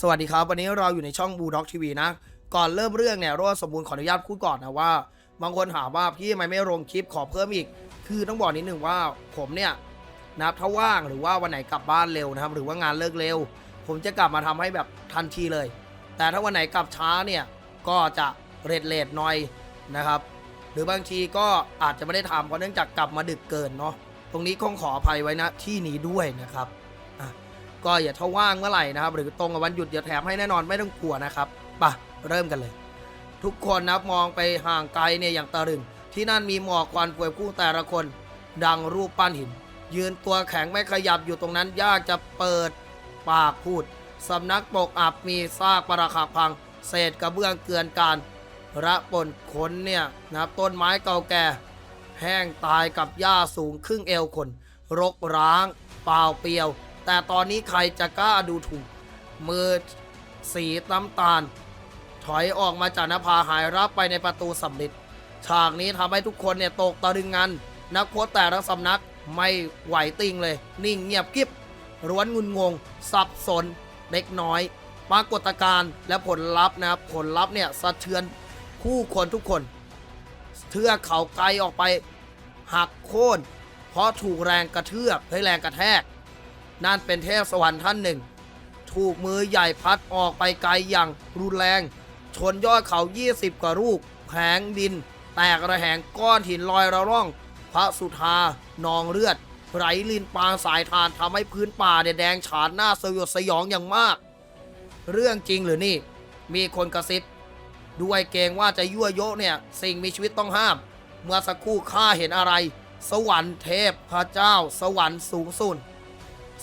สวัสดีครับ วันนี้เราอยู่ในช่องบูด็อกทีวีนะ ก่อนเริ่มเรื่องเนี่ยรอสมบูรณ์ขออนุญาตพูดก่อนนะว่า บางคนถามว่าพี่ทำไมไม่ลงคลิปขอเพิ่มอีก คือต้องบอกนิดหนึ่งว่าผมเนี่ยนะครับถ้าว่างหรือว่าวันไหนกลับบ้านเร็วนะครับ หรือว่างานเลิกเร็ว ผมจะกลับมาทำให้แบบทันทีเลย แต่ถ้าวันไหนกลับช้าเนี่ยก็จะเรดเลดหน่อยนะครับ หรือบางทีก็อาจจะไม่ได้ทำเพราะเนื่องจากกลับมาดึกเกินเนาะตรงนี้คงขออภัยไว้นะที่นี้ด้วยนะครับ ก็อย่าถ้าว่างเมื่อไหร่นะครับ หรือตรงกับวันหยุดเดี๋ยวแถมให้แน่นอนไม่ต้องกลัวนะครับไปะเริ่มกันเลย ทุกคนนะมองไปห่างไกลเนี่ยอย่างตะลึงที่นั่นมีหมอกควันป่วยผู้แต่ละคน ดังรูปปั้นหิน ยืนตัวแข็งไม่ขยับอยู่ตรงนั้นยากจะเปิดปากพูดสำนักปกอับมีซากปรักหักพัง เศษกระเบื้องเกลื่อนการระปนขนเนี่ยนะครับต้นไม้เก่าแก่ แห้งตายกับหญ้าสูงครึ่งเอวคน รกร้าง เปล่าเปลี่ยว แต่ตอนนี้ใครจะกล้าดูถูก มือสีน้ำตาล ถอยออกมาจากนภาหายรับไปในประตูสำลิดฉากนี้ทำให้ทุกคนเนี่ยตกตะลึงงัน นักโพสต์แต่ละสำนักไม่ไหวติงเลย นิ่งเงียบกิบร้วนงุนงง สับสนเล็กน้อย ปรากฏการณ์และผลลัพธ์นะครับ ผลลัพธ์เนี่ยสะเทือนผู้คนทุกคนเทือกเขาไกลออกไปหักโค่นเพราะถูกแรงกระเทือกให้แรงกระแทก นั่นเป็นเทพสวรรค์ท่านหนึ่ง ถูกมือใหญ่พัดออกไปไกลอย่างรุนแรง ชนยอดเขา 20 กว่าลูกแผงดิน แตกระแหงก้อนหินลอยระร่อง พระสุธานองเลือด ไหลลินปางสายทานทำให้พื้นป่าเนี่ยแดงฉานหน้าสยดสยองอย่างมาก เรื่องจริงหรือนี่ มีคนกระซิบด้วยเกรงว่าจะยั่วโยะเนี่ย สิ่งมีชีวิตต้องห้าม เมื่อสักครู่ข้าเห็นอะไร สวรรค์เทพพระเจ้า สวรรค์สูงสุด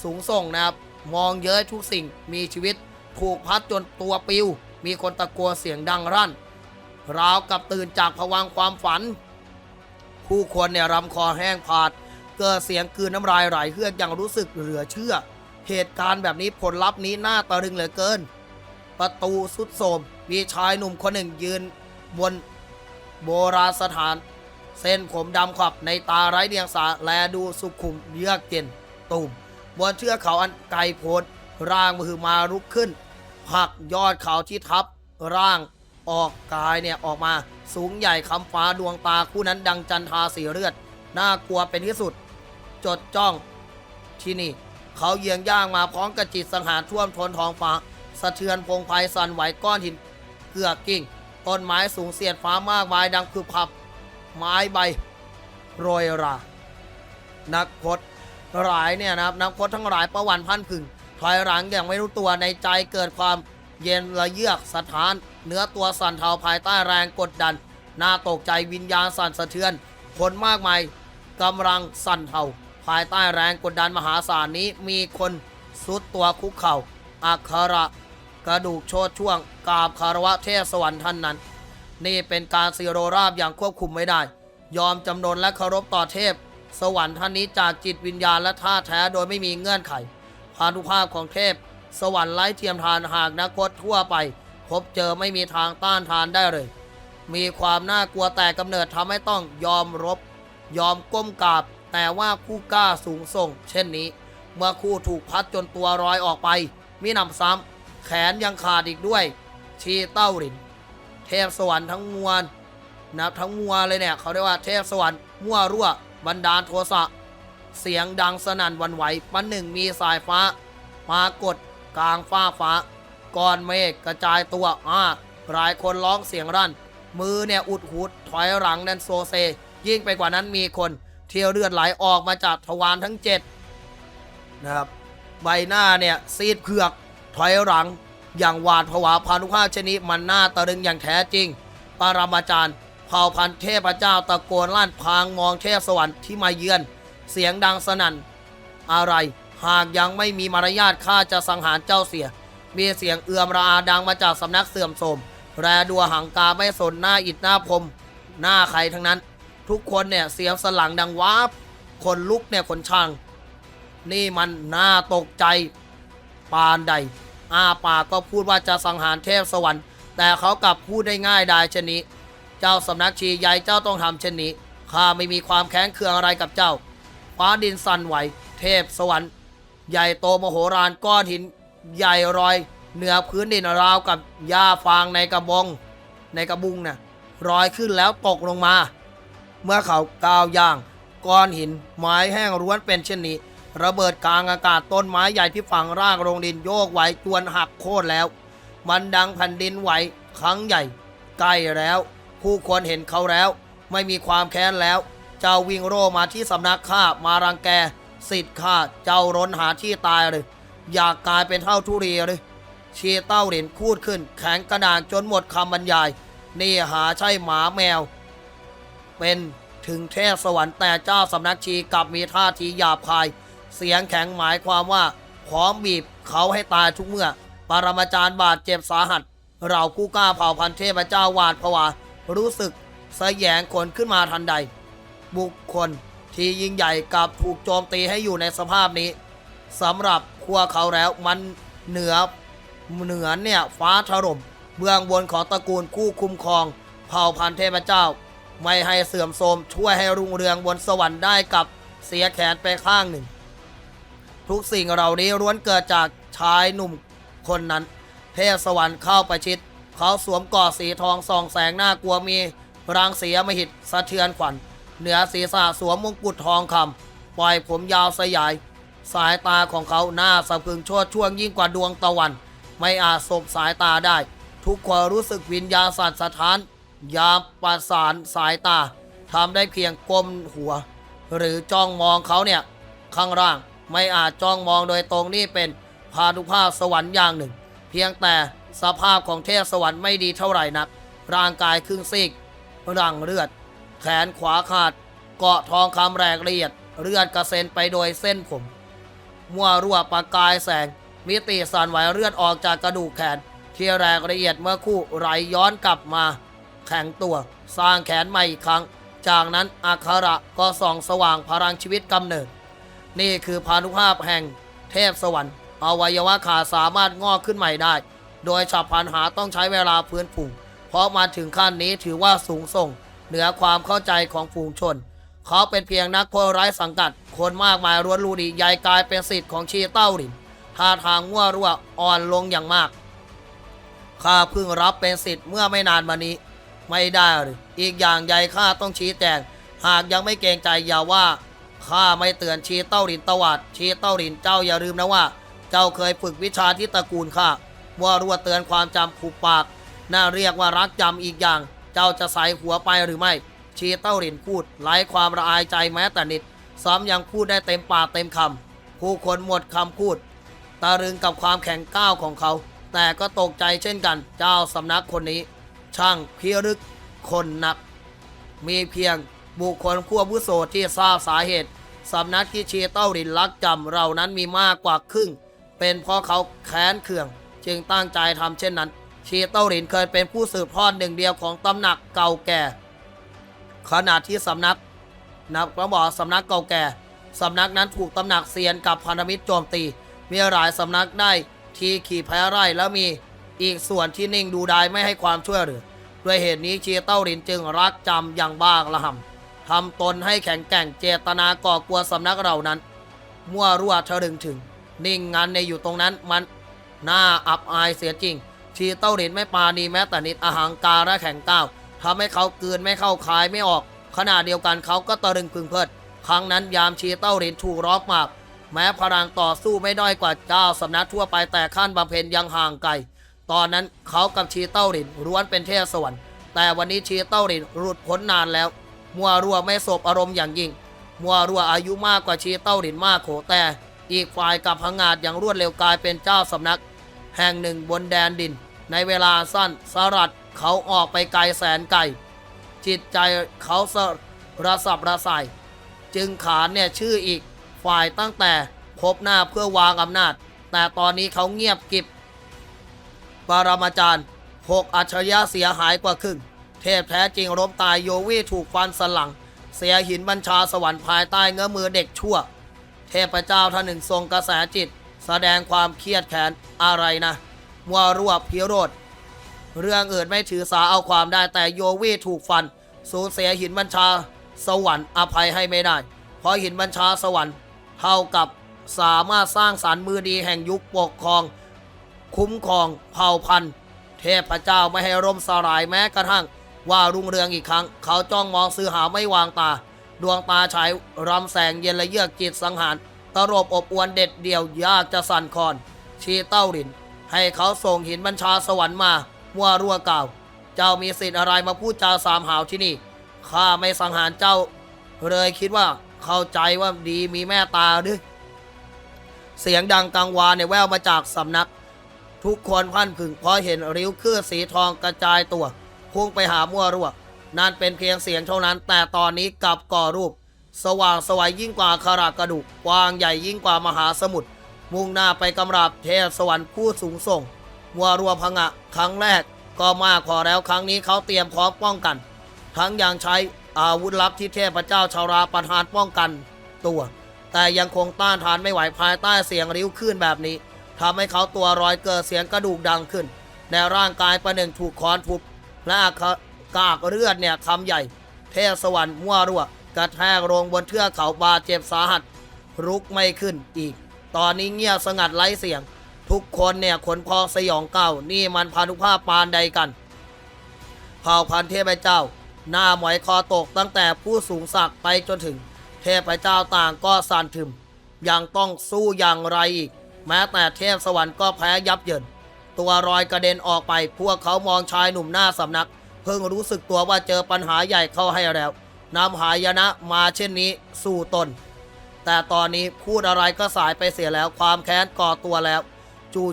สูงส่งนะครับ มองเย้ยทุกสิ่งมีชีวิต ถูกพัดจนตัวปิว มีคนตะโกนเสียงดังรั่น ราวกับตื่นจากผวังความฝัน ผู้คนเนี่ยรำคอแห้งผาด เกิดเสียงกืนน้ำลายไหลเฮือกอย่างรู้สึกเหลือเชื่อ เหตุการณ์แบบนี้ผลลัพธ์นี้น่าตะลึงเหลือเกิน ประตูสุดโทรมมีชายหนุ่มคนหนึ่งยืนบนโบราณสถาน เส้นผมดำขวับในตาไร้เดียงสาแลดูสุขุมเยือกเย็นตุ่ม บนเทือกเขาอันไกลโพ้นร่างมือมาลุกขึ้นผลักยอดเขาที่ทับ ร่างออกกายเนี่ยออกมาสูงใหญ่คำฟ้าดวงตาคู่นั้นดังจันทาสีเลือด น่ากลัวเป็นที่สุด จดจ้องที่นี่ เขาเยียงย่างมาพร้อมกับจิตสังหารท่วมทนท้องฟ้า สะเทือนพงไพสั่นไหวก้อนหิน เกือกกิ่ง ต้นไม้สูงเสียดฟ้ามากมายดังคือพับ ไม้ใบ โรยรา นักพจ หลายเนี่ยนะครับนักพจน์ทั้งหลายประวันพันผึ่งถอยหลังอย่างไม่รู้ตัวในใจเกิดความเย็นระเยือกสถาน เนื้อตัวสั่นเทาภายใต้แรงกดดันน่าตกใจวิญญาณสั่นสะเทือน คนมากมายกำลังสั่นเทาภายใต้แรงกดดันมหาศาลนี้มีคนสุดตัวคุกเข่าอักขระกระดูกโชดช่วงกราบคารวะเทพสวรรค์ท่านนั้น นี่เป็นการซีโรราบอย่างควบคุมไม่ได้ ยอมจำนนและเคารพต่อเทพ สวรรค์ท่านนี้จากจิตวิญญาณและท่าแท้โดยไม่มีเงื่อนไขพานุภาพของเทพ สวรรค์ไร้เทียมทานหากนักพจทั่วไป พบเจอไม่มีทางต้านทานได้เลย มีความน่ากลัวแต่กำเนิดทำให้ต้องยอมรบ ยอมก้มกราบ แต่ว่าผู้กล้าสูงส่ง เช่นนี้ เมื่อคู่ถูกพัดจนตัวลอยออกไปมีหนำซ้ำแขนยังขาดอีกด้วย ชีเต้าริน เทพสวรรค์ทั้งมวลนับทั้งมัวเลยเนี่ยเขาเรียกว่าเทพสวรรค์มั่วรั่ว บันดาลโทสะ เสียงดังสนั่นวันไหวปันหนึ่งมีสายฟ้า มากดกลางฟ้าฟ้าก้อนเมฆกระจายตัวอ่าหลายคนร้องเสียงรั่น มือเนี่ยอุดหูดถอยหลังแดนโซเซ ยิ่งไปกว่านั้นมีคนเที่ยวเลือดไหลออกมาจากทวารทั้งเจ็ดนะครับใบหน้าเนี่ยซีดเผือกถอยหลัง อย่างหวาดผวาพานุภาพชนิดมันหน่าตะลึงอย่างแท้จริง ปรามาจารย์ เผ่าพันธุ์เทพเจ้าตะโกนลั่นพางมองเทพสวรรค์ที่มาเยือน เสียงดังสนั่น อะไร หากยังไม่มีมารยาทข้าจะสังหารเจ้าเสีย มีเสียงเอื้อมระอาดังมาจากสำนักเสื่อมโทรมแรดัวหังกาไม่สนหน้าอิดหน้าพรมหน้าใครทั้งนั้น ทุกคนเนี่ยเสียงสลังดังวาบคนลุกเนี่ยคนช่าง นี่มันน่าตกใจ ปานใด อาปากก็พูดว่าจะสังหารเทพสวรรค์ แต่เขากลับพูดได้ง่ายดายเช่นนี้ เจ้าสำนักชีใหญ่เจ้าต้องทำเช่นนี้ข้าไม่มีความแค้นเคืองอะไรกับเจ้าฟ้าดินสั่นไหว เทพสวรรค์ ใหญ่โตมโหฬารก้อนหิน ใหญ่รอย เหนือพื้นดินราวกับหญ้าฟางในกระบง ในกระบุงน่ะลอยขึ้นแล้วตกลงมา เมื่อเขาก้าวย่าง ก้อนหิน ไม้แห้งร้วนเป็นเช่นนี้ ระเบิดกลางอากาศต้นไม้ใหญ่ที่ฝังรากลงดินโยกไหวจวนหักโค่นแล้ว มันดังแผ่นดินไหวครั้งใหญ่ใกล้แล้ว ผู้คนเห็นเขาแล้ว ไม่มีความแค้นแล้ว เจ้าวิ่งโร่มาที่สำนักข้ามารังแกสิทธิ์ข้าเจ้าร้นหาที่ตายเลยอยากกลายเป็นเท่าทุเรียเลยเชียเต้าเหรียญคูดขึ้น แข็งกระดานจนหมดคำบรรยาย นี่หาใช่หมาแมว เป็นถึงเทพสวรรค์แต่เจ้าสำนักชีกลับมีท่าทีหยาบคาย เสียงแข็งหมายความว่าพร้อมบีบเขาให้ตายทุกเมื่อ ปรมาจารย์บาดเจ็บสาหัส เราผู้กล้าเผ่าพันเทพเจ้าหวาดผวา รู้สึกสยงขนขึ้นมาทันใด บุคคลที่ยิ่งใหญ่กับถูกโจมตีให้อยู่ในสภาพนี้สำหรับขัวเขาแล้วมันเหนือเหนือเนี่ยฟ้าถล่มเบื้องบนของตระกูลคู่คุ้มครอง เผ่าพันธุ์เทพเจ้า ไม่ให้เสื่อมโทรมช่วยให้รุ่งเรืองบนสวรรค์ได้กับเสียแขนไปข้างหนึ่ง ทุกสิ่งเหล่านี้ล้วนเกิดจากชายหนุ่มคนนั้น เทพสวรรค์เข้าประชิด เขาสวมกอดสีทองส่องแสงหน้ากลัวมีรังสีมหิตสะเทือนขวัญเหนือศีรษะสวมมงกุฎทองคำปล่อยผมยาวสยาย สายตาของเขาหน้าสะพรึงชดช่วงยิ่งกว่าดวงตะวัน ไม่อาจสบสายตาได้ ทุกคนรู้สึกวิญญาณสัตว์สถาน ยามประสานสายตาทำได้เพียงก้มหัว หรือจ้องมองเขาเนี่ย ข้างล่างไม่อาจจ้องมองโดยตรงนี่เป็นพานุภาพสวรรค์อย่างหนึ่ง เพียงแต่ สภาพของเทพสวรรค์ไม่ดีเท่าไหร่นัก ร่างกายครึ่งซีกรังเลือด แขนขวาขาด เกาะทองคำแรกละเอียด เลือดกระเซ็นไปโดยเส้นผม มั่วรั่วประกายแสง มิติสั่นไหวเลือดออกจากกระดูกแขนที่แรกละเอียดเมื่อคู่ไหลย้อนกลับมา แข็งตัวสร้างแขนใหม่อีกครั้ง จากนั้นอัคระก็ส่องสว่างพลังชีวิตกำเนิด นี่คือพานุภาพแห่งเทพสวรรค์อวัยวะขาสามารถงอกขึ้นใหม่ได้ โดยฉับพลันหาต้องใช้เวลาฟื้นฟูเพราะมาถึงขั้นนี้ถือว่าสูงส่ง เหนือความเข้าใจของฝูงชน เขาเป็นเพียงนักโพลไร้สังกัด คนมากมายร้วนรูดีใหญ่กลายเป็นสิทธิ์ของชีเต้าหลินท่าทางมั่วรั่วอ่อนลงอย่างมากข้าเพิ่งรับเป็นสิทธิ์เมื่อไม่นานมานี้ ไม่ได้หรืออีกอย่างใหญ่ข้าต้องชี้แจงหากยังไม่เกรงใจอย่าว่าข้าไม่เตือนชีเต้าหลินตวาดชีเต้าหลินเจ้าอย่าลืมนะว่า เจ้าเคยฝึกวิชาที่ตระกูลข้า มัวรั่วเตือนความจำผูกปาก น่าเรียกว่ารักจำอีกอย่าง เจ้าจะใส่หัวไปหรือไม่ ชีเต้าหลินพูดไร้ความละอายใจแม้แต่นิด ซ้ำยังพูดได้เต็มปากเต็มคำผู้คนหมดคำพูดตารึงกับความแข็งก้าวของเขา แต่ก็ตกใจเช่นกัน เจ้าสำนักคนนี้ ช่างพิรึกคนนัก มีเพียงบุคคลผู้อาวุโสที่ทราบสาเหตุสำนักที่เชียเต้ารินลักจำเรานั้นมีมากกว่าครึ่ง เป็นเพราะเขาแค้นเคือง จึงตั้งใจทำเช่นนั้น ชีเต้ารินเคยเป็นผู้สืบทอดหนึ่งเดียวของตำหนักเก่าแก่ ขณะที่สำนักนับก็บอกสำนักเก่าแก่สำนักนั้นถูกตำหนักเซียนกับพันธมิตรโจมตี มีหลายสำนักได้ที่ขี่แพ้ไร่แล้วมีอีกส่วนที่นิ่งดูดายไม่ให้ความช่วยเหลือด้วยเหตุนี้ชีเต้ารินจึงรักจำอย่างบ้าระห่ำทำตนให้แข็งแกร่งเจตนาก่อกลัวสำนักเรานั้น มั่วรั่วทะลึงถึง นิ่งงันในอยู่ตรงนั้นมัน หน่าอับอายเสียจริง ชีเต้ารินไม่ปาณีแม้แต่นิดอาหังการและแข็งก้าวทำให้เขาเกืนไม่เข้าคายไม่ออก ขณะเดียวกันเขาก็ตะลึงพึงเพลิด ครั้งนั้นยามชีเต้ารินถูกร้อกมาก แม้พลังต่อสู้ไม่ด้อยกว่าเจ้าสำนักทั่วไปแต่ขั้นบำเพ็ญยังห่างไกล ตอนนั้นเขากับชีเต้ารินล้วนเป็นเทพสวรรค์แต่วันนี้ชีเต้ารินหลุดพ้นนานแล้ว มัวรัวไม่สบอารมณ์อย่างยิ่ง มัวรัวอายุมากกว่าชีเต้ารินมากโขแต่ อีกฝ่ายกับพังงาดอย่างรวดเร็วกลายเป็นเจ้าสำนัก แห่งหนึ่งบนแดนดิน ในเวลาสั้นสลัดเขาออกไปไกลแสนไกล จิตใจเขาสระสับระสาย จึงขานเนี่ยชื่ออีกฝ่ายตั้งแต่พบหน้าเพื่อวางอำนาจ แต่ตอนนี้เขาเงียบกิบปรมาจารย์หกอัจฉริยะเสียหายกว่าครึ่ง เทพแท้จริงล้มตายโยวีถูกฟันสลัง เสียหินบัญชาสวรรค์ภายใต้เงื้อมือเด็กชั่ว เทพเจ้าท่านหนึ่งทรงกระแสจิต แสดงความเครียดแค้นอะไรนะมัวรวบพิโรธเรื่องอื่นไม่ถือสาเอาความได้แต่โยวีถูกฟัน สูญเสียหินบัญชาสวรรค์อภัยให้ไม่ได้ เพราะหินบัญชาสวรรค์เท่ากับสามารถสร้างสารรค์มือดีแห่งยุคปกครอง คุ้มครองเผ่าพันธุ์ เทพเจ้าไม่ให้ร่มสลายแม้กระทั่ง ว่ารุ่งเรืองอีกครั้ง เขาจ้องมองซื้อหาไม่วางตา ดวงตาฉายรำแสงเย็นและเยือกจิตสังหาร ตรบอบอวนเด็ดเดี่ยวยากจะสั่นคอนชีเต้าริน ให้เขาส่งหินบัญชาสวรรค์มามัวรั่วเก่าเจ้ามีสิทธิ์อะไรมาพูดจาสามหาวที่นี่ข้าไม่สังหารเจ้า เลยคิดว่าเข้าใจว่าดีมีแม่ตาหรือเสียงดังกังวานเนี่ยแววมาจากสำนัก ทุกคนพันผึ่งพราะเห็นริ้วคือสีทองกระจายตัวพุ่งไปหามั่วรั่วนั่นเป็นเพียงเสียงเท่านั้น แต่ตอนนี้กลับก่อรูป สว่างสวัยยิ่งกว่าคารากระดูกกว้างใหญ่ยิ่งกว่ามหาสมุทรมุ่งหน้าไปกำราบเทพสวรรค์ผู้สูงส่งมัวรัวพงะครั้งแรก ก็มากพอแล้วครั้งนี้เขาเตรียมพร้อมป้องกัน ทั้งยังใช้อาวุธลับที่เทพเจ้าชาวราประทานป้องกันตัว แต่ยังคงต้านทานไม่ไหวภายใต้เสียงริ้วขึ้นแบบนี้ทำให้เขาตัวรอยเกิดเสียงกระดูกดังขึ้น ในร่างกายประหนึ่งถูกค้อนทุบและอากากเลือดเนี่ยคำใหญ่ เทพสวรรค์มัวรัว กระแทกลงบนเทือกเขาบาดเจ็บสาหัส รุกไม่ขึ้นอีก ตอนนี้เงียบสงัดไร้เสียง ทุกคนเนี่ยขนพองสยองเก่านี่มันพานุภาพปานใดกัน เผ่าพันเทพเจ้า หน้าหมอยคอตกตั้งแต่ผู้สูงศักดิ์ไปจนถึง เทพเจ้าต่างก็สั่นถึม ยังต้องสู้อย่างไรอีก แม้แต่เทพสวรรค์ก็แพ้ยับเยินตัวรอยกระเด็นออกไป พวกเขามองชายหนุ่มหน้าสำนัก เพิ่งรู้สึกตัวว่าเจอปัญหาใหญ่เข้าให้แล้ว นำหายนะมาเช่นนี้สู่ตน แต่ตอนนี้พูดอะไรก็สายไปเสียแล้วความแค้นก่อตัวแล้ว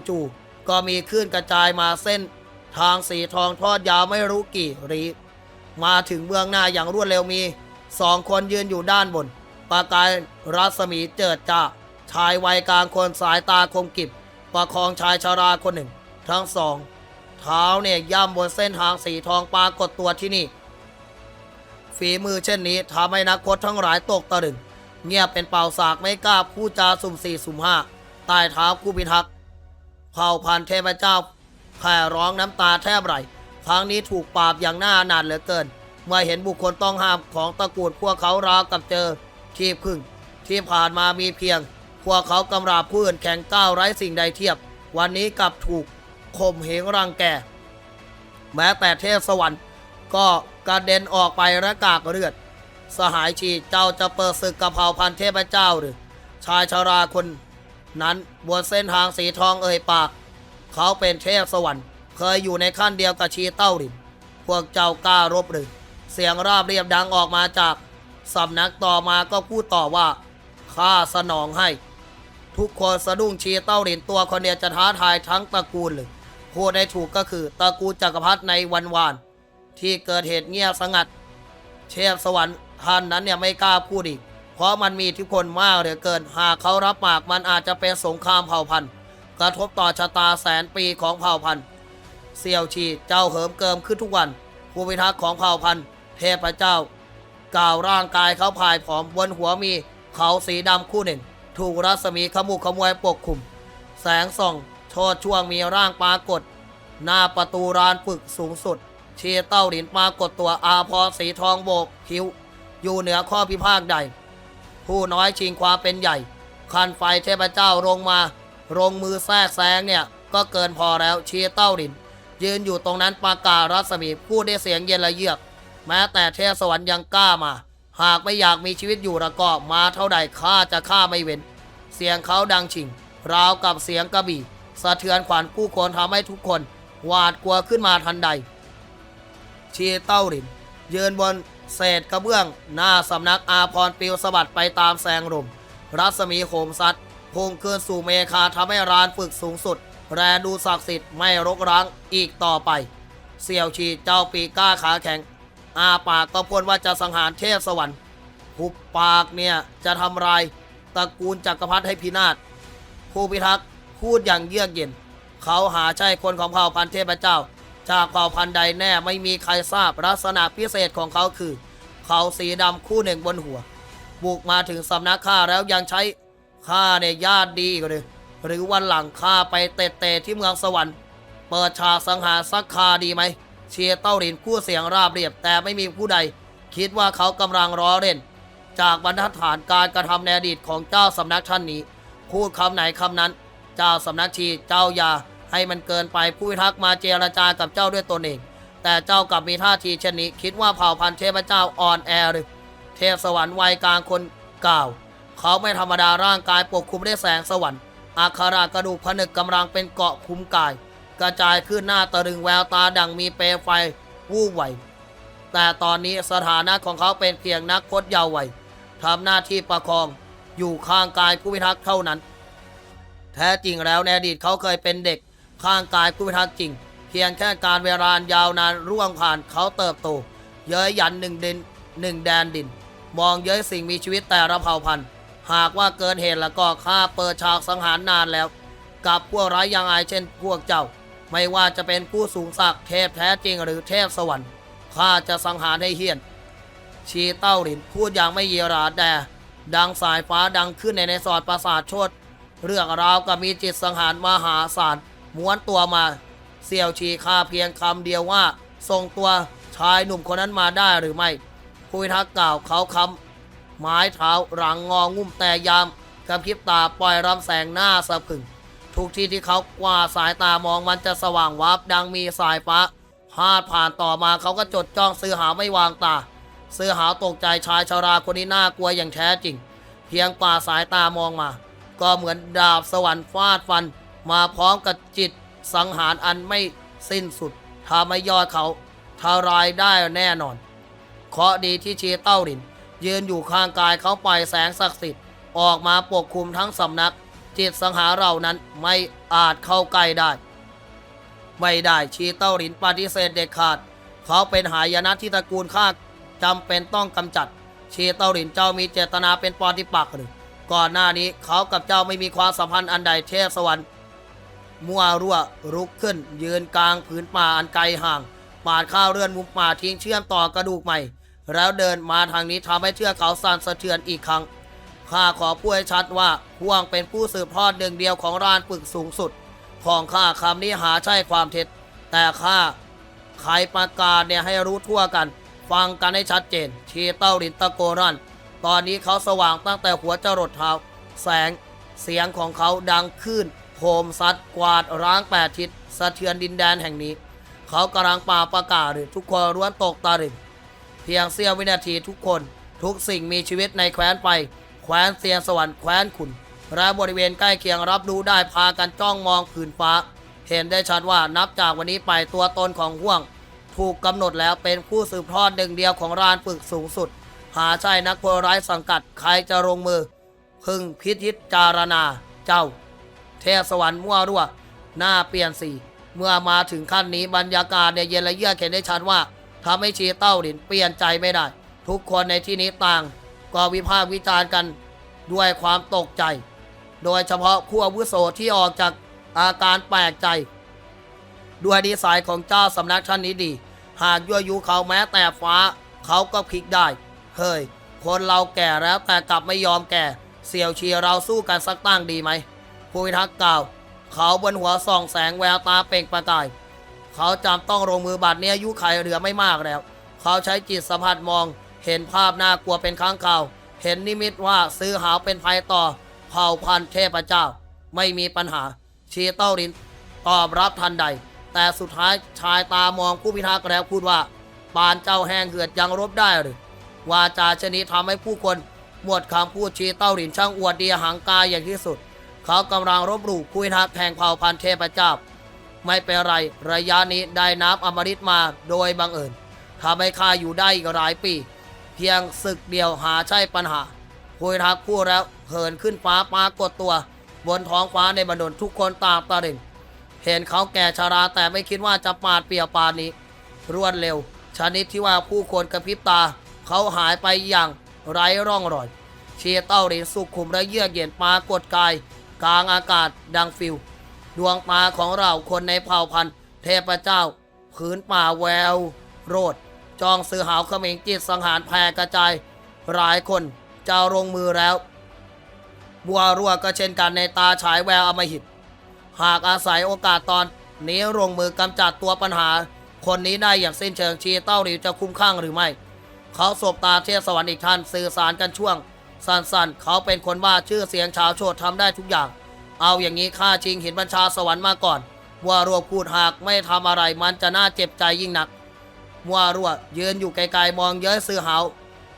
จู่ๆก็มีคลื่นกระจายมาเส้น ทางสีทองทอดยาวไม่รู้กี่รีมาถึงเบื้องหน้าอย่างรวดเร็วมีสองคนยืนอยู่ด้านบนปากายรัศมีเจิดจ้าชายวัยกลางคนสายตาคมกิบประคองชายชาราคนหนึ่ง ทั้งสอง เท้าเนี่ยย่ำบนเส้นทางสีทองปรากฏตัวที่นี่ ฝีมือเช่นนี้ทำให้นักพจน์ทั้งหลายตกตะลึงเงียบเป็นเป่าสากไม่กล้าพูดจาสุ่มสี่สุ่มห้าใต้เท้าผู้พิทักษ์เผ่าพันเทพเจ้าแผ่ร้องน้ำตาแทบไหลครั้งนี้ถูกปราบอย่างหน้าหนาดเหลือเกิน เมื่อเห็นบุคคลต้องห้ามของตระกูลพวกเขาราวกับเจอทีบครึ่ง ที่ผ่านมามีเพียง พวกเขากำราบผู้อื่นแข่งก้าวไร้สิ่งใดเทียบ วันนี้กลับถูกข่มเหงรังแก แม้แต่เทพสวรรค์ก็ กระเด็นออกไประกากเลือด สหายชีเจ้าจะเปิดศึกกับเผ่าพันธุ์เทพเจ้าหรือ ชายชาราคนนั้นบนเส้นทางสีทองเอ่ยปาก เขาเป็นเทพสวรรค์ เคยอยู่ในขั้นเดียวกับชีเต้ารินพวกเจ้ากล้ารบหรือ เสียงราบเรียบดังออกมาจากสำนักต่อมาก็พูดต่อว่าข้าสนองให้ ทุกคนสะดุ้งชีเต้าหรินตัวคนเดียวจะท้าทายทั้งตระกูลเลยพูดได้ถูกก็คือตระกูลจักรพรรดิในวันวาน ที่เกิดเหตุเงียบสงัดเทพสวรรค์ท่านนั้นเนี่ยไม่กล้าพูดอีก เพราะมันมีอิทธิพลมากเหลือเกิน หากเขารับปากมันอาจจะเป็นสงครามเผ่าพันธุ์กระทบต่อชะตาแสนปีของเผ่าพันธุ์เสี่ยวชีเจ้าเหิมเกิมขึ้นทุกวันผู้พิทักษ์ของเผ่าพันธุ์เทพเจ้ากล่าวร่างกายเขาพายผอมบนหัวมีเขาสีดำคู่หนึ่ง ถูกรัศมีขมุขมวยปกคลุม แสงส่องโชดช่วงมีร่างปรากฏ หน้าประตูรานฝึกสูงสุด เชียเต้าหลินปรากฏตัวอาพรสีทองโบกคิ้ว อยู่เหนือข้อพิพากษ์ใด ผู้น้อยชิงความเป็นใหญ่ คันไฟเทพเจ้าลงมาลงมือแทรกแซงเนี่ย ก็เกินพอแล้วเชียเต้าหลิน ยืนอยู่ตรงนั้นปาการัศมีพูดด้เสียงเย็นละเยือก แม้แต่เทพสวรรค์ยังกล้ามา หากไม่อยากมีชีวิตอยู่ละก็มาเท่าใดข้าจะฆ่าไม่เว้น เสียงเขาดังชิงราวกับเสียงกระบี่สะเทือนขวัญผู้คนทำให้ทุกคน หวาดกลัวขึ้นมาทันใด ชีเต้าริน ยืนบนเศษกระเบื้อง หน้าสำนักอาพรปิวสะบัดไปตามแสงลมรัศมีโขมซัดพุ่งขึ้นสู่เมฆาทำให้รานฝึกสูงสุด แรดูศักดิ์สิทธิ์ไม่รกร้างอีกต่อไป เสี่ยวชีเจ้าปีก้าขาแข็ง อาปากก็พูดว่าจะสังหารเทพสวรรค์หุบปากเนี่ยจะทำลายตระกูลจักรพรรดิให้พินาศผู้พิทักษ์พูดอย่างเยือกเย็น เขาหาใช่คนของเผ่าพันธุ์เทพเจ้า จากเผ่าพันธุ์ใดแน่ไม่มีใครทราบลักษณะพิเศษของเขาคือ เขาสีดำคู่หนึ่งบนหัว บุกมาถึงสำนักข้าแล้วยังใช้ข้าในยญาติดีอีก็เลยหรือวันหลังข้าไปเตะเตะที่เมืองสวรรค์ เปิดฉากสังหารสักคาดีไหม เชียร์เต้าหลินพูดเสียงราบเรียบแต่ไม่มีผู้ใด คิดว่าเขากำลังล้อเล่น จากบรรทัดฐานการกระทำในอดีตของเจ้าสำนักท่านนี้พูดคำไหนคำนั้น เจ้าสำนักชีเจ้ายา ให้มันเกินไปผู้พิทักษ์มาเจรจากับเจ้าด้วยตนเอง แต่เจ้ากลับมีท่าทีเช่นนี้ คิดว่าเผ่าพันธุ์เทพเจ้าอ่อนแอหรือเทพสวรรค์วัยกลางคนกล่าว เขาไม่ธรรมดาร่างกายปกคลุมด้วยแสงสวรรค์อาคารากระดูกผนึกกำลังเป็นเกาะคุ้มกาย กระจายขึ้นหน้าตะลึงแววตาดังมีเปลวไฟวูบไหว แต่ตอนนี้สถานะของเขาเป็นเพียงนักพจน์เยาว์วัยทำหน้าที่ประคองอยู่ข้างกายผู้พิทักษ์เท่านั้น แท้จริงแล้วในอดีตเขาเคยเป็นเด็ก ข้างกายผู้พิทักษ์จริง เพียงแค่การเวลานยาวนานร่วงผ่านเขาเติบโต เย้ยหยันหนึ่งดินหนึ่งแดนดิน มองเย้ยสิ่งมีชีวิตแต่ละเผ่าพันธุ์ หากว่าเกินเหตุแล้วก็ข้าเปิดฉากสังหารนานแล้ว กับพวกร้ายยังอายเช่นพวกเจ้า ไม่ว่าจะเป็นผู้สูงศักดิ์เทพแท้จริงหรือเทพสวรรค์ข้าจะสังหารให้เฮี้ยน ชีเต้าหลินพูดอย่างไม่เยียราแดดังสายฟ้าดังขึ้นในในสอดปราสาทโชดเรื่องราวกับมีจิตสังหารมหาศาล ม้วนตัวมา เสี่ยวชีคาเพียงคำเดียวว่าส่งตัวชายหนุ่มคนนั้นมาได้หรือไม่ผู้พิทักกล่าวเขาคำไม้เท้าหลังงองุ่มแต่ยามกระพริบตาปล่อยรำแสงหน้าสะพึง ทุกที่ที่เขากว่าสายตามองมันจะสว่างวับดังมีสายฟ้าพาดผ่านต่อมาเขาก็จดจ้องซื้อหาไม่วางตา ซื้อหาตกใจชายชาราคนนี้น่ากลัวอย่างแท้จริง เพียงกว่าสายตามองมา ก็เหมือนดาบสวรรค์ฟาดฟัน มาพร้อมกับจิตสังหารอันไม่สิ้นสุดถ้าไม่ยอดเขาทารายได้แน่นอน เคราะดีที่เชีเต้าหลิน ยืนอยู่ข้างกายเขาปล่อยแสงศักดิ์สิทธิ์ออกมาปกคลุมทั้งสำนัก จิตสังหารเรานั้นไม่อาจเข้าใกล้ได้ ไม่ได้ชีเต้าหลินปฏิเสธเด็ดขาด เขาเป็นหายนะที่ตระกูลข้าจำเป็นต้องกำจัด ชีเต้าหลินเจ้ามีเจตนาเป็นปฏิปักษ์หรือก่อนหน้านี้เขากับเจ้าไม่มีความสัมพันธ์อันใดเทพสวรรค์ มัวรั่วรุกขึ้น ยืนกลางผืนป่าอันไกลห่างปาดข้าวเรือนมุมป่าทิ้งเชื่อมต่อกระดูกใหม่ แล้วเดินมาทางนี้ทำให้เทือกเขาสั่นสะเทือนอีกครั้งข้าขอพูดให้ชัดว่าห่วงเป็นผู้สืบทอดหนึ่งเดียวของรานปึกสูงสุด ของข้าคำนี้หาใช่ความเท็จ แต่ข้าใครประกาศเนี่ยให้รู้ทั่วกัน ฟังกันให้ชัดเจน ชีเต้าลินตะโกรันตอนนี้เขาสว่างตั้งแต่หัวจรดเท้า แสงเสียงของเขาดังขึ้น โหมซัดกวาดร้างแปดทิศสะเทือนดินแดนแห่งนี้ เขากำลังป่าประกาศหรือทุกคนร้วนตกตาลึงเพียงเสี้ยววินาทีทุกคน ทุกสิ่งมีชีวิตในแคว้นไป แคว้นเสียงสวรรค์แคว้นขุนและบริเวณใกล้เคียงรับรู้ได้พากันจ้องมองผืนฟ้า เห็นได้ชัดว่านับจากวันนี้ไปตัวตนของห่วง ถูกกำหนดแล้วเป็นผู้สืบทอดหนึ่งเดียวของรานปึกสูงสุด หาใช่นักพลร้ายสังกัดใครจะลงมือ พึงพิทิตจารณาเจ้า เทพสวรรค์มั่วรั่ว หน้าเปลี่ยนสีเมื่อมาถึงขั้นนี้บรรยากาศเนี่ยเย็นและเยือกเห็นได้ชัดว่าทำให้ชีเต้าหลินเปลี่ยนใจไม่ได้ ทุกคนในที่นี้ต่าง ก็วิพากษ์วิจารณ์กันด้วยความตกใจ โดยเฉพาะผู้อาวุโสที่ออกจากอาการแปลกใจ ด้วยดีไซน์ของเจ้าสำนักท่านนี้ดี หากยั่วยุเขาแม้แต่ฟ้า เขาก็พลิกได้ เฮ้ย คนเราแก่แล้วแต่กลับไม่ยอมแก่ เสี่ยวเชียเราสู้กันสักตั้งดีไหม ผู้พิทักษ์กล่าว เขาบนหัวส่องแสงแววตาเปล่งประกาย เขาจำต้องลงมือบัตรเนี้ยอายุไขเหลือไม่มากแล้ว เขาใช้จิตสัมผัสมอง เห็นภาพน่ากลัวเป็นครั้งคราวเห็นนิมิตว่าซื้อหาวเป็นภัยต่อ เผ่าพันธุ์เทพเจ้า ไม่มีปัญหา ชีเต้ารินตอบรับทันใด แต่สุดท้ายชายตามองผู้พิทักษ์แล้วพูดว่าปานเจ้าแห้งเหือดยังรบได้หรือวาจาชนิดทำให้ผู้คนหมดคำพูดชีเต้าหลินช่างอวดดีหังกายอย่างที่สุด เขากำลังรบหลู่คุยทักแห่งเผ่าพันธุ์เทพเจ้า ไม่เป็นไร ระยะนี้ได้น้ำอมฤตมาโดยบังเอิญทำให้ข้าอยู่ได้อีกหลายปี เพียงศึกเดียวหาใช่ปัญหาคุยทักพูดแล้วเหินขึ้นฟ้าปากฏตัว บนท้องฟ้าในบรรดลทุกคนตามตาเด่งเห็นเขาแก่ชาราแต่ไม่คิดว่าจะปาดเปียปานนี้ รวดเร็ว ชนิดที่ว่าผู้คนกระพริบตา เขาหายไปอย่างไร้ร่องรอยเชียเต้าหลินสุขุมและเยือกเย็นปากฏกาย กลางอากาศดังฟิว ดวงตาของเราคนในเผ่าพันธุ์ เทพเจ้าผืนป่าแวว โรด จองซื้อหาวเขมิงจิตสังหารแพร่กระจาย หลายคนเจ้าลงมือแล้ว บัวรั่วก็เช่นกันในตาฉายแววอมหิต หากอาศัยโอกาสตอนนี้ลงมือกำจัดตัวปัญหา คนนี้ได้อย่างสิ้นเชิงชีเต้าหลิวจะคุ้มข้างหรือไม่ เขาสบตาเทพสวรรค์อีกท่านสื่อสารกันช่วง สั้นๆ เขาเป็นคนบ้าชื่อเสียงชาวโชดทำได้ทุกอย่าง เอาอย่างนี้ข้าชิงเห็นบัญชาสวรรค์มาก่อน มัวรัวพูดหากไม่ทำอะไรมันจะน่าเจ็บใจยิ่งหนัก มัวรัวยืนอยู่ไกลๆมองเย้ยซื้อหา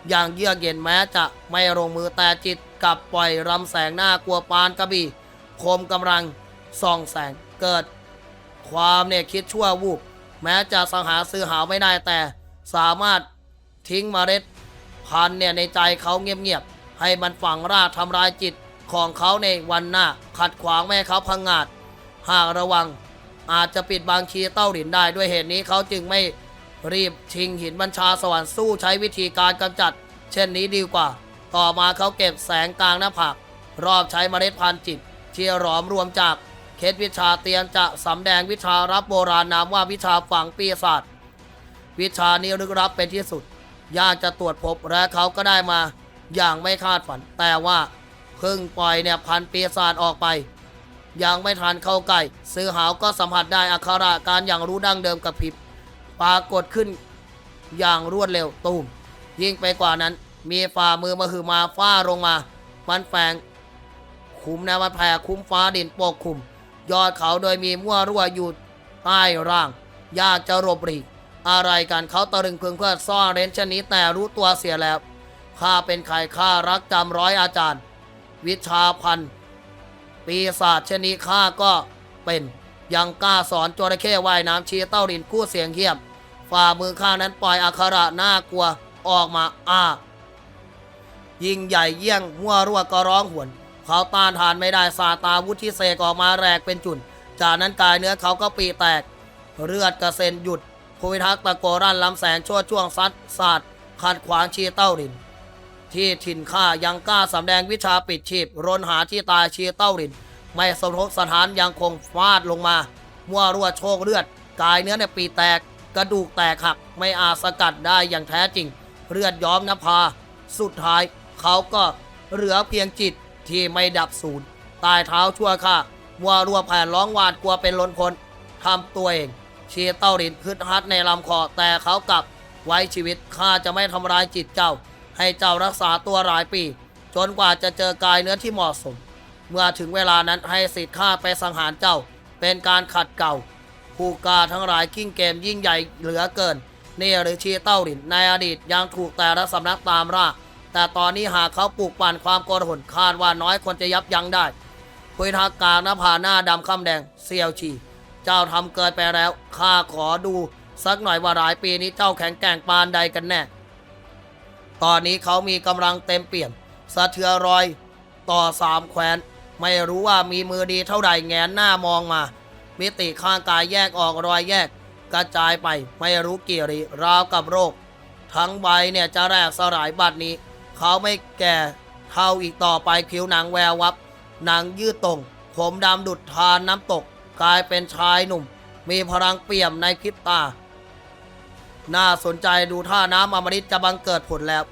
อย่างเยือกเย็นแม้จะไม่ลงมือแต่จิตกลับปล่อยรำแสงหน้ากลัวปานกระบี่คมกำลังส่องแสงเกิด ความเนี่ยคิดชั่ววูบแม้จะสังหารซื้อหาไม่ได้แต่สามารถทิ้งมเมล็ดพันธุ์เนี่ยในใจเขาเงียบๆ ให้มันฝังรากทำลายจิตของเขาในวันหน้า ขัดขวางไม่เขาพังงาด หากระวัง อาจจะปิดบางคีเต้าหลินได้ด้วยเหตุนี้เขาจึงไม่รีบชิงหินบัญชาสวรรค์สู้ใช้วิธีการกำจัด เช่นนี้ดีกว่า ต่อมาเขาเก็บแสงกลางหน้าผากรอบใช้เมล็ดพันธุ์จิตที่หลอมรวมจากเคล็ดวิชาเตียมจะสำแดงวิชารับโบราณนามว่าวิชาฝังปีศาจวิชานี้ลึกลับเป็นที่สุดยากจะตรวจพบและเขาก็ได้มา อย่างไม่คาดฝัน แต่ว่าเพิ่งปล่อยเนี่ยพันปีศาจออกไป ยังไม่ทันเข้าใกล้ซื้อหาวก็สัมผัสได้อักขระการอย่างรู้ดั้งเดิมกับพริบปรากฏขึ้นอย่างรวดเร็วตูมยิ่งไปกว่านั้น มีฝ่ามือมาคือมาฟ้าลงมามันแฝงคุมแนวมันแผ่คุ้มฟ้าดินปกคุม ยอดเขาโดยมีมั่วรั่วอยู่ใต้ร่างยากจะหลบหลีกอะไรกันเขาตะลึงพึงเพื่อซ่อนเร้นชนนี้แต่รู้ตัวเสียแล้ว ข้าเป็นใครข้ารักจำร้อยอาจารย์ วิชาพันปีศาจชนิดข้าก็เป็นยังกล้าสอนจระเข้ว่ายน้ำชี้เต้าดินกู้เสียงเขียบฝ่ามือข้านั้นปล่อยอักขระน่ากลัวออกมาอ้ายิ่งใหญ่เยี่ยงมั่วรั่วก็ร้องหวน เขาต้านทานไม่ได้สาตาวุธที่เสกออกมาแรกเป็นจุนจากนั้นกายเนื้อเขาก็ปีแตก เลือดกระเซ็นหยุดภูวิทักษ์ตะโกรั่นลำแสงชั่วช่วงซัดสาดขัดขวางชีเต้าริน ที่ถิ่นข้ายังกล้าสำแดงวิชาปิดชีพรนหาที่ตายชีเต้าริน ไม่สมทบสถานยังคงฟาดลงมา มั่วรั่วโชกเลือด กายเนื้อเนี่ยปีแตก กระดูกแตกหักไม่อาจสกัดได้อย่างแท้จริง เลือดย้อมนภา สุดท้าย เขาก็เหลือเพียงจิตที่ไม่ดับสูญตายเท้าชั่วข้ามัวรัวแผ่นร้องหวาดกลัวเป็นล้นพ้นทำตัวเองเชียเต้ารินพึดฮัดในลำคอแต่เขากลับไว้ชีวิตข้าจะไม่ทำร้ายจิตเจ้า ให้เจ้ารักษาตัวหลายปี จนกว่าจะเจอกายเนื้อที่เหมาะสม เมื่อถึงเวลานั้นให้สิทธิ์ข้าไปสังหารเจ้า เป็นการขัดเก่า ผู้กาทั้งหลายกิ้งเกมยิ่งใหญ่เหลือเกิน นี่หรือชีเต้าหลินในอดีตยังถูกแต่ละสำนักตามร่าแต่ตอนนี้หากเขาปลูกปั่นความโกรธหนคาดว่าน้อยคนจะยับยั้งได้พุทธากาณภาหน้าดำคำแดงเซียวชีเจ้าทำเกินไปแล้วข้าขอดูสักหน่อยว่าหลายปีนี้เจ้าแข็งแกร่งปานใดกันแน่ ตอนนี้เขามีกำลังเต็มเปี่ยมสะเทือรอยต่อสามแขวนไม่รู้ว่ามีมือดีเท่าใดแงนหน้ามองมา มิติข้างกายแยกออกรอยแยก กระจายไปไม่รู้กี่ริราวกับโรค ทั้งใบเนี่ยจะแรกสลายบัดนี้ เขาไม่แก่เท่าอีกต่อไปผิวหนังแวววับ หนังยืดตรงผมดำดุดทานน้ำตก กลายเป็นชายหนุ่ม มีพลังเปี่ยมในพริบตา น่าสนใจดูท่าน้ำอมฤตจะบังเกิดผลแล้ว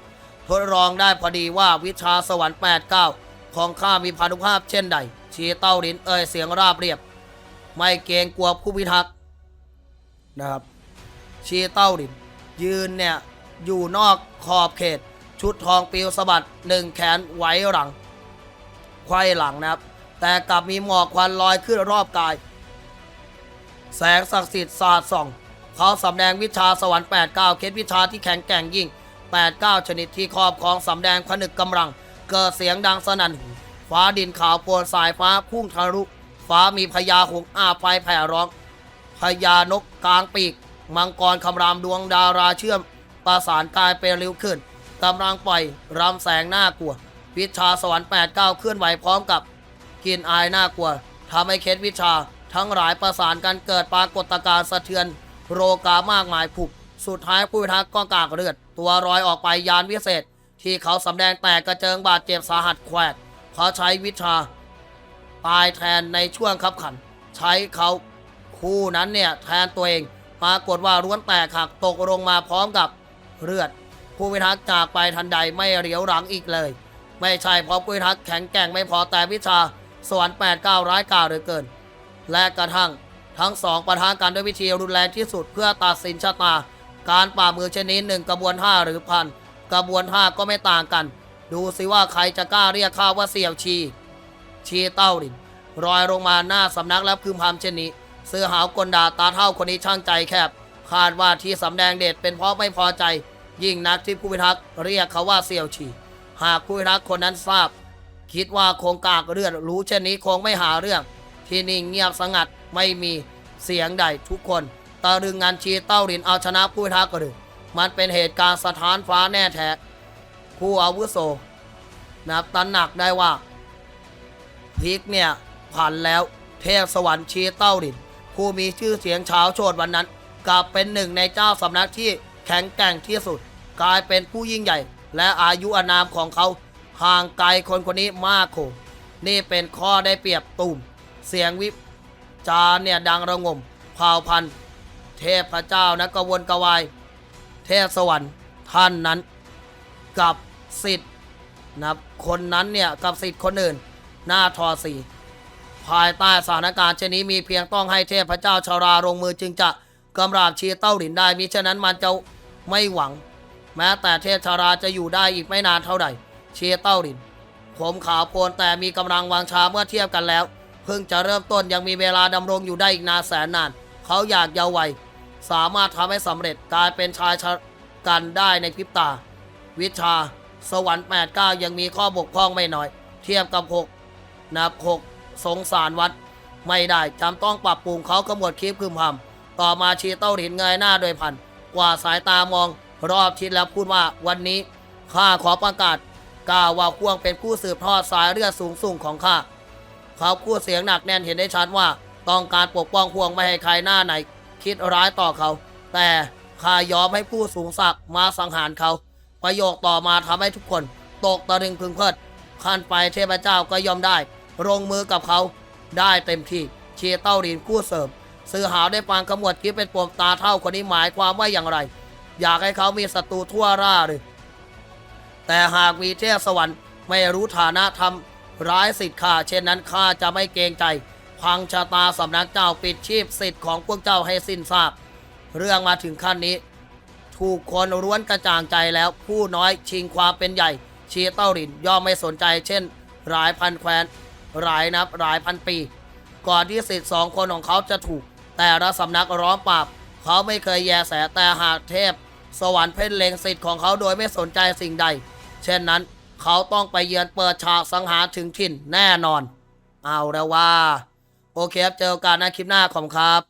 ทดลองได้พอดีว่าวิชาสวรรค์8 9 ของข้ามีพานุภาพเช่นใด ชีเต้าลินเอ่ยเสียงราบเรียบ ไม่เกรงกลัวผู้พิทักษ์นะครับ ชีเต้าลิน ยืนเนี่ย อยู่นอกขอบเขต ชุดทองปิวสะบัดหนึ่งแขนไว้หลังไขว้หลังนะครับ แต่กลับมีหมอกควันลอยขึ้นรอบกาย แสงศักดิ์สิทธิ์สาดส่อง เขาสำแดงวิชาสวรรค์8 9เคล็ดวิชาที่แข็งแกร่งยิ่ง 8 9 ชนิดที่ครอบครองสำแดงผนึกกำลัง เกิดเสียงดังสนั่นหูฟ้าดินขาวปรนสายฟ้าพุ่งทะลุฟ้ามีพญาหงส์อาไฟแผ่ร้องพญานกกลางปีก มังกรคำรามดวงดาราเชื่อม ประสานกายเป็นริ้วขึ้นกำลังปล่อยรำแสงน่ากลัว วิชาสวรรค์8 9เคลื่อนไหวพร้อมกับกินอายน่ากลัวทำให้เคล็ดวิชาทั้งหลายประสานกันเกิดปรากฏการณ์สะเทือน โรกามากมายผุบสุดท้ายผู้พิทักษ์ก็กากเลือด ตัวรอยออกไปยานวิเศษ ที่เขาสำแดงแตกกระเจิงบาดเจ็บสาหัสแขวกเขาใช้วิชา ตายแทนในช่วงขับขัน ใช้เขาคู่นั้นเนี่ยแทนตัวเองปรากฏว่าร้วนแตกหักตกลงมาพร้อมกับเลือด ผู้พิทักษ์จากไปทันใดไม่เหลียวหลังอีกเลย ไม่ใช่เพราะผู้พิทักษ์แข็งแกร่งไม่พอแต่วิชาสวรรค์แปดเก้าร้ายกาเหลือเกิน และกระทั่ง ทั้งสองปะทะกันด้วยวิธีรุนแรงที่สุดเพื่อตัดสินชะตา การป่ามือชนิดหนึ่งกระบวนท่าหรือพันกระบวนท่าก็ไม่ต่างกัน ดูสิว่าใครจะกล้าเรียกข้าว่าเสี่ยวชี ชีเต้าดินรอยลงมาหน้าสำนักแล้วพึมพำเช่นนี้ซื้อหาวกลดาตาเท่าคนนี้ช่างใจแคบคาดว่าที่สำแดงเดชเป็นเพราะไม่พอใจ ยิ่งนักที่ผู้พิทักษ์เรียกเขาว่าเสี่ยวฉีหากผู้พิทักษ์คนนั้นทราบ คิดว่าคงกากเลือดรู้เช่นนี้คงไม่หาเรื่อง ที่นิ่เงียบสงัดไม่มีเสียงใดทุกคนตะลึงงานชีเต้าหลินเอาชนะผู้พิทักษ์หรือมันเป็นเหตุการณ์สถานฟ้าแน่แท้ผู้อาวุโสนับตระหนักได้ว่าพิกเนี่ยผ่านแล้วเทพสวรรค์ชีเต้าหลินผู้มีชื่อเสียงเช้าโชดวันนั้นกลับเป็นหนึ่งในเจ้าสำนักที่แข็งแกร่งที่สุด กลายเป็นผู้ยิ่งใหญ่ และอายุอานามของเขาห่างไกลคนคนนี้มากโขนี่เป็นข้อได้เปรียบตุ่ม เสียงวิจาร์เนี่ยดังระงมเผ่าพันธุ์เทพเจ้านะกวนกวาย เทพสวรรค์ท่านนั้น กับสิทธิ์นะคนนั้นเนี่ยกับสิทธิ์คนอื่น หน้าทอสีภายใต้สถานการณ์เช่นนี้มีเพียงต้องให้เทพเจ้าชาราลงมือจึงจะกำราบเชียร์เต้าหลินได้มิฉะนั้นมันจะไม่หวัง แม้แต่เทพชาราจะอยู่ได้อีกไม่นานเท่าใดเชียร์เต้าหลินผมขาวโพลแต่มีกำลังวางชาเมื่อเทียบกันแล้ว พิ่งจะเริ่มต้นยังมีเวลาดำรงอยู่ได้อีกนานแสนนาน เขาอยากเยาว์วัยสามารถทำให้สำเร็จกลายเป็นชายชกันได้ในพริบตา วิชา สวรรค์8 9ยังมีข้อบกพร่องไม่น้อย เทียบกับ6นับ6สงสารวัด ไม่ได้จำต้องปรับปรุงเขากำหนดคลิปพึมพำต่อมาชีเต้าหินเงยหน้าโดยพัน กว่าสายตามอง รอบทิศแล้วพูดว่าวันนี้ข้าขอประกาศกล่าวว่าควงเป็นผู้สืบทอดสายเลือดสูงส่งของข้า เขาพูดเสียงหนักแน่นเห็นได้ชัดว่า ต้องการปกป้องพวงไม่ให้ใครหน้าไหน คิดร้ายต่อเขา แต่ข้ายอมให้ผู้สูงศักดิ์มาสังหารเขา ประโยคต่อมาทำให้ทุกคน ตกตะลึงพึงเพลิดขั้นไปเทพเจ้าก็ยอมได้ลงมือกับเขาได้เต็มที่เชียร์เต้าหลินกู้เสริมซื้อหาวได้ฟังขมวดคิดเป็นปมตาเท่าคนนี้หมายความว่าอย่างไร อยากให้เขามีศัตรูทั่วร่าหรือแต่หากมีเทพสวรรค์ไม่รู้ฐานะธร ร้ายสิทธิ์ข้าเช่นนั้นข้าจะไม่เกรงใจ พังชะตาสำนักเจ้าปิดชีพสิทธิ์ของพวกเจ้าให้สิ้นทราบ เรื่องมาถึงขั้นนี้ ถูกคนร้วนกระจ่างใจแล้วผู้น้อยชิงความเป็นใหญ่เชียร์เต้าหลินย่อมไม่สนใจ เช่น หลายพันแคว้นหลายนับหลายพันปี ก่อนที่สิทธิ์สองคนของเขาจะถูก แต่ละสำนักร้อมปราบ เขาไม่เคยแยแสแต่หากเทพ สวรรค์เพ่นเล็งสิทธิ์ของเขาโดยไม่สนใจสิ่งใด เช่นนั้น เขาต้องไปเยือนเปิดฉากสังหารถึงถิ่นแน่นอน เอาแล้วว่า โอเคครับ เจอกันนะคลิปหน้าขอบคุณครับ